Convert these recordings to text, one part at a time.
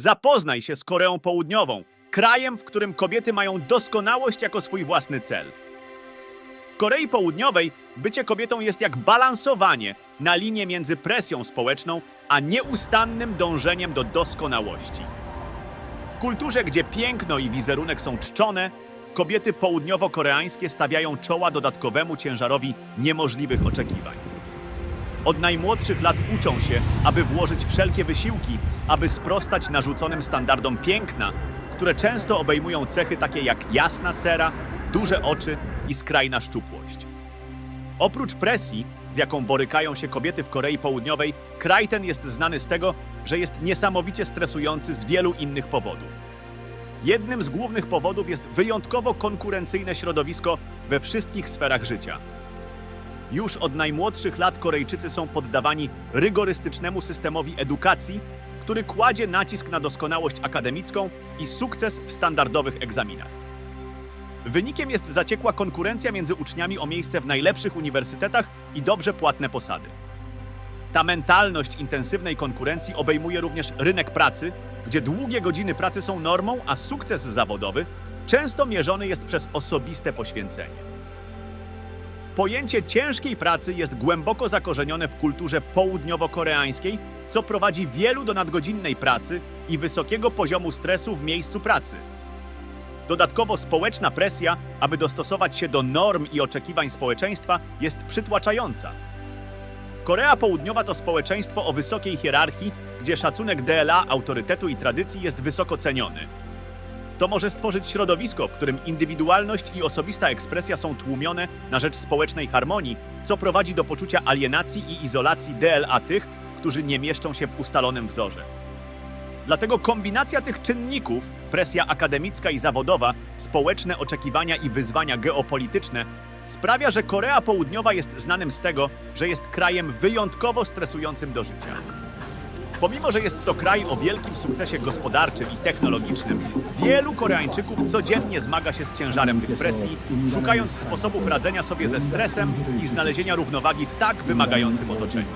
Zapoznaj się z Koreą Południową, krajem, w którym kobiety mają doskonałość jako swój własny cel. W Korei Południowej bycie kobietą jest jak balansowanie na linię między presją społeczną a nieustannym dążeniem do doskonałości. W kulturze, gdzie piękno i wizerunek są czczone, kobiety południowo-koreańskie stawiają czoła dodatkowemu ciężarowi niemożliwych oczekiwań. Od najmłodszych lat uczą się, aby włożyć wszelkie wysiłki, aby sprostać narzuconym standardom piękna, które często obejmują cechy takie jak jasna cera, duże oczy i skrajna szczupłość. Oprócz presji, z jaką borykają się kobiety w Korei Południowej, kraj ten jest znany z tego, że jest niesamowicie stresujący z wielu innych powodów. Jednym z głównych powodów jest wyjątkowo konkurencyjne środowisko we wszystkich sferach życia. Już od najmłodszych lat Korejczycy są poddawani rygorystycznemu systemowi edukacji, który kładzie nacisk na doskonałość akademicką i sukces w standardowych egzaminach. Wynikiem jest zaciekła konkurencja między uczniami o miejsce w najlepszych uniwersytetach i dobrze płatne posady. Ta mentalność intensywnej konkurencji obejmuje również rynek pracy, gdzie długie godziny pracy są normą, a sukces zawodowy często mierzony jest przez osobiste poświęcenie. Pojęcie ciężkiej pracy jest głęboko zakorzenione w kulturze południowo-koreańskiej, co prowadzi wielu do nadgodzinnej pracy i wysokiego poziomu stresu w miejscu pracy. Dodatkowo społeczna presja, aby dostosować się do norm i oczekiwań społeczeństwa, jest przytłaczająca. Korea Południowa to społeczeństwo o wysokiej hierarchii, gdzie szacunek DLA, autorytetu i tradycji jest wysoko ceniony. To może stworzyć środowisko, w którym indywidualność i osobista ekspresja są tłumione na rzecz społecznej harmonii, co prowadzi do poczucia alienacji i izolacji DLA tych, którzy nie mieszczą się w ustalonym wzorze. Dlatego kombinacja tych czynników, presja akademicka i zawodowa, społeczne oczekiwania i wyzwania geopolityczne, sprawia, że Korea Południowa jest znanym z tego, że jest krajem wyjątkowo stresującym do życia. Pomimo, że jest to kraj o wielkim sukcesie gospodarczym i technologicznym, wielu Koreańczyków codziennie zmaga się z ciężarem depresji, szukając sposobów radzenia sobie ze stresem i znalezienia równowagi w tak wymagającym otoczeniu.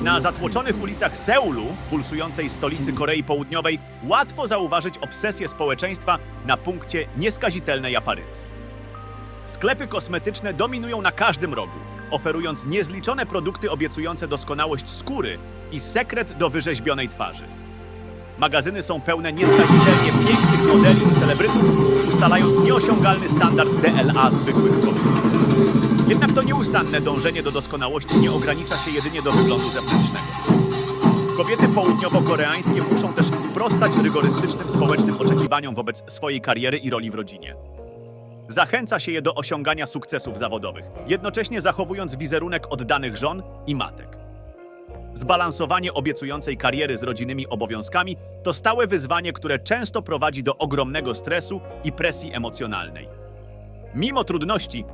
Na zatłoczonych ulicach Seulu, pulsującej stolicy Korei Południowej, łatwo zauważyć obsesję społeczeństwa na punkcie nieskazitelnej aparycji. Sklepy kosmetyczne dominują na każdym rogu oferując niezliczone produkty obiecujące doskonałość skóry i sekret do wyrzeźbionej twarzy. Magazyny są pełne nieskazitelnie pięknych modeli i celebrytów, ustalając nieosiągalny standard DLA zwykłych kobiet. Jednak to nieustanne dążenie do doskonałości nie ogranicza się jedynie do wyglądu zewnętrznego. Kobiety południowo-koreańskie muszą też sprostać rygorystycznym społecznym oczekiwaniom wobec swojej kariery i roli w rodzinie. Zachęca się je do osiągania sukcesów zawodowych, jednocześnie zachowując wizerunek oddanych żon i matek. Zbalansowanie obiecującej kariery z rodzinnymi obowiązkami to stałe wyzwanie, które często prowadzi do ogromnego stresu i presji emocjonalnej. Mimo trudności,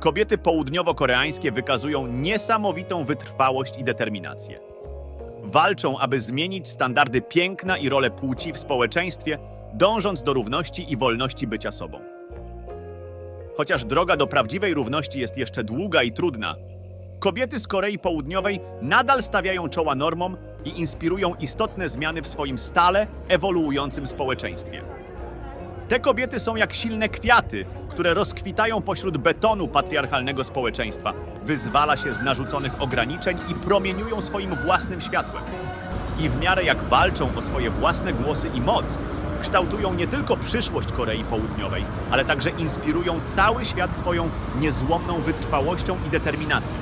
kobiety południowo-koreańskie wykazują niesamowitą wytrwałość i determinację. Walczą, aby zmienić standardy piękna i rolę płci w społeczeństwie, dążąc do równości i wolności bycia sobą. Chociaż droga do prawdziwej równości jest jeszcze długa i trudna, kobiety z Korei Południowej nadal stawiają czoła normom i inspirują istotne zmiany w swoim stale ewoluującym społeczeństwie. Te kobiety są jak silne kwiaty, które rozkwitają pośród betonu patriarchalnego społeczeństwa, wyzwala się z narzuconych ograniczeń i promieniują swoim własnym światłem. I w miarę jak walczą o swoje własne głosy i moc, kształtują nie tylko przyszłość Korei Południowej, ale także inspirują cały świat swoją niezłomną wytrwałością i determinacją.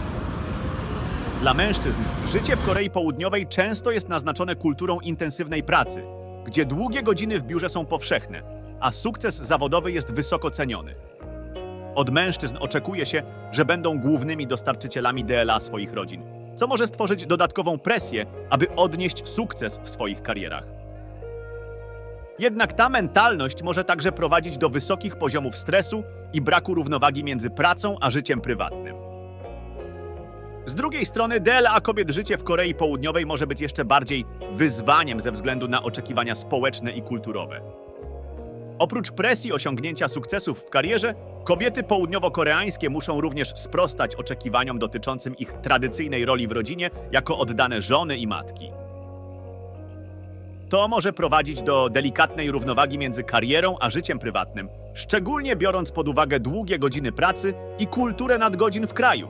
Dla mężczyzn życie w Korei Południowej często jest naznaczone kulturą intensywnej pracy, gdzie długie godziny w biurze są powszechne, a sukces zawodowy jest wysoko ceniony. Od mężczyzn oczekuje się, że będą głównymi dostarczycielami DLA swoich rodzin, co może stworzyć dodatkową presję, aby odnieść sukces w swoich karierach. Jednak ta mentalność może także prowadzić do wysokich poziomów stresu i braku równowagi między pracą a życiem prywatnym. Z drugiej strony DLA kobiet życie w Korei Południowej może być jeszcze bardziej wyzwaniem ze względu na oczekiwania społeczne i kulturowe. Oprócz presji osiągnięcia sukcesów w karierze, kobiety południowo-koreańskie muszą również sprostać oczekiwaniom dotyczącym ich tradycyjnej roli w rodzinie jako oddane żony i matki. To może prowadzić do delikatnej równowagi między karierą a życiem prywatnym, szczególnie biorąc pod uwagę długie godziny pracy i kulturę nadgodzin w kraju.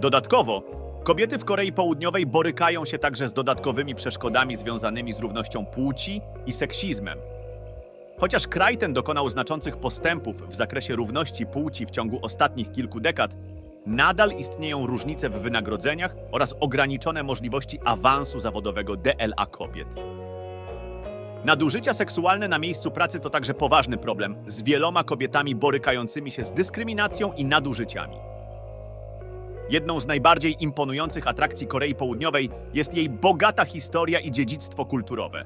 Dodatkowo, kobiety w Korei Południowej borykają się także z dodatkowymi przeszkodami związanymi z równością płci i seksizmem. Chociaż kraj ten dokonał znaczących postępów w zakresie równości płci w ciągu ostatnich kilku dekad, nadal istnieją różnice w wynagrodzeniach oraz ograniczone możliwości awansu zawodowego DLA kobiet. Nadużycia seksualne na miejscu pracy to także poważny problem z wieloma kobietami borykającymi się z dyskryminacją i nadużyciami. Jedną z najbardziej imponujących atrakcji Korei Południowej jest jej bogata historia i dziedzictwo kulturowe.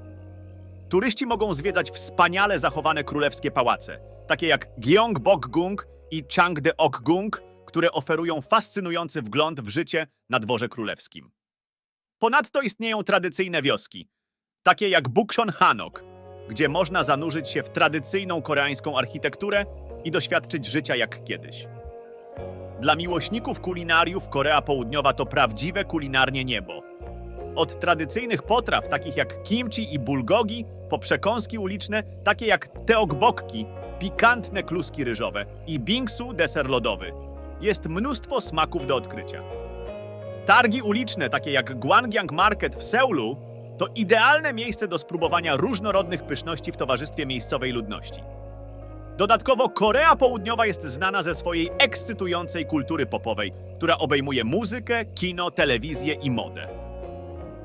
Turyści mogą zwiedzać wspaniale zachowane królewskie pałace, takie jak Gyeongbokgung i Changdeokgung, które oferują fascynujący wgląd w życie na dworze królewskim. Ponadto istnieją tradycyjne wioski, takie jak Bukchon Hanok, gdzie można zanurzyć się w tradycyjną koreańską architekturę i doświadczyć życia jak kiedyś. Dla miłośników kulinariów Korea Południowa to prawdziwe kulinarnie niebo. Od tradycyjnych potraw takich jak kimchi i bulgogi, po przekąski uliczne takie jak teokbokki, pikantne kluski ryżowe i bingsu deser lodowy. Jest mnóstwo smaków do odkrycia. Targi uliczne takie jak Gwangyang Market w Seulu to idealne miejsce do spróbowania różnorodnych pyszności w towarzystwie miejscowej ludności. Dodatkowo Korea Południowa jest znana ze swojej ekscytującej kultury popowej, która obejmuje muzykę, kino, telewizję i modę.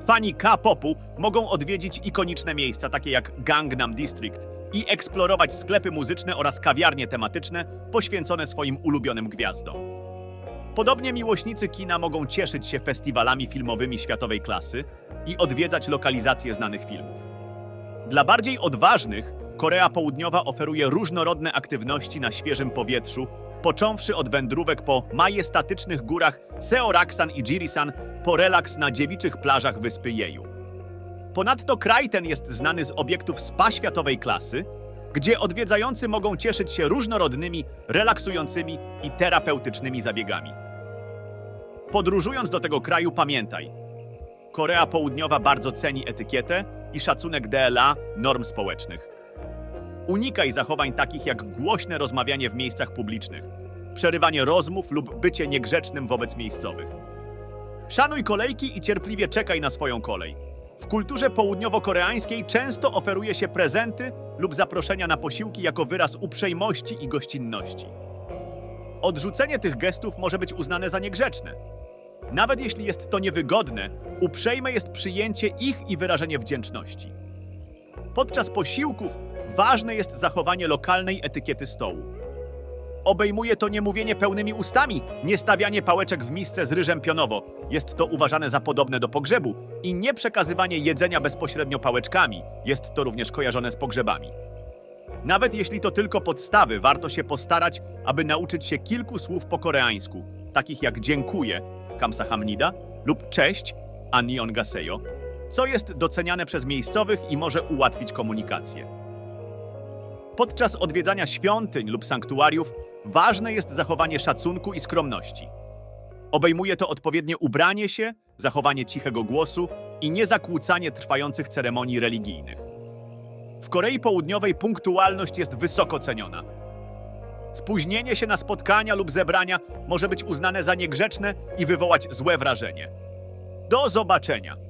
Fani K-popu mogą odwiedzić ikoniczne miejsca takie jak Gangnam District i eksplorować sklepy muzyczne oraz kawiarnie tematyczne poświęcone swoim ulubionym gwiazdom. Podobnie miłośnicy kina mogą cieszyć się festiwalami filmowymi światowej klasy i odwiedzać lokalizacje znanych filmów. Dla bardziej odważnych Korea Południowa oferuje różnorodne aktywności na świeżym powietrzu, począwszy od wędrówek po majestatycznych górach Seoraksan i Jirisan po relaks na dziewiczych plażach wyspy Jeju. Ponadto kraj ten jest znany z obiektów spa światowej klasy, gdzie odwiedzający mogą cieszyć się różnorodnymi, relaksującymi i terapeutycznymi zabiegami. Podróżując do tego kraju pamiętaj, Korea Południowa bardzo ceni etykietę i szacunek DLA norm społecznych. Unikaj zachowań takich jak głośne rozmawianie w miejscach publicznych, przerywanie rozmów lub bycie niegrzecznym wobec miejscowych. Szanuj kolejki i cierpliwie czekaj na swoją kolej. W kulturze południowo-koreańskiej często oferuje się prezenty lub zaproszenia na posiłki jako wyraz uprzejmości i gościnności. Odrzucenie tych gestów może być uznane za niegrzeczne. Nawet jeśli jest to niewygodne, uprzejme jest przyjęcie ich i wyrażenie wdzięczności. Podczas posiłków ważne jest zachowanie lokalnej etykiety stołu. Obejmuje to nie mówienie pełnymi ustami, nie stawianie pałeczek w misce z ryżem pionowo. Jest to uważane za podobne do pogrzebu i nie przekazywanie jedzenia bezpośrednio pałeczkami. Jest to również kojarzone z pogrzebami. Nawet jeśli to tylko podstawy, warto się postarać, aby nauczyć się kilku słów po koreańsku, takich jak dziękuję, kamsahamnida, lub cześć, annyeonghaseyo, co jest doceniane przez miejscowych i może ułatwić komunikację. Podczas odwiedzania świątyń lub sanktuariów ważne jest zachowanie szacunku i skromności. Obejmuje to odpowiednie ubranie się, zachowanie cichego głosu i niezakłócanie trwających ceremonii religijnych. W Korei Południowej punktualność jest wysoko ceniona. Spóźnienie się na spotkania lub zebrania może być uznane za niegrzeczne i wywołać złe wrażenie. Do zobaczenia!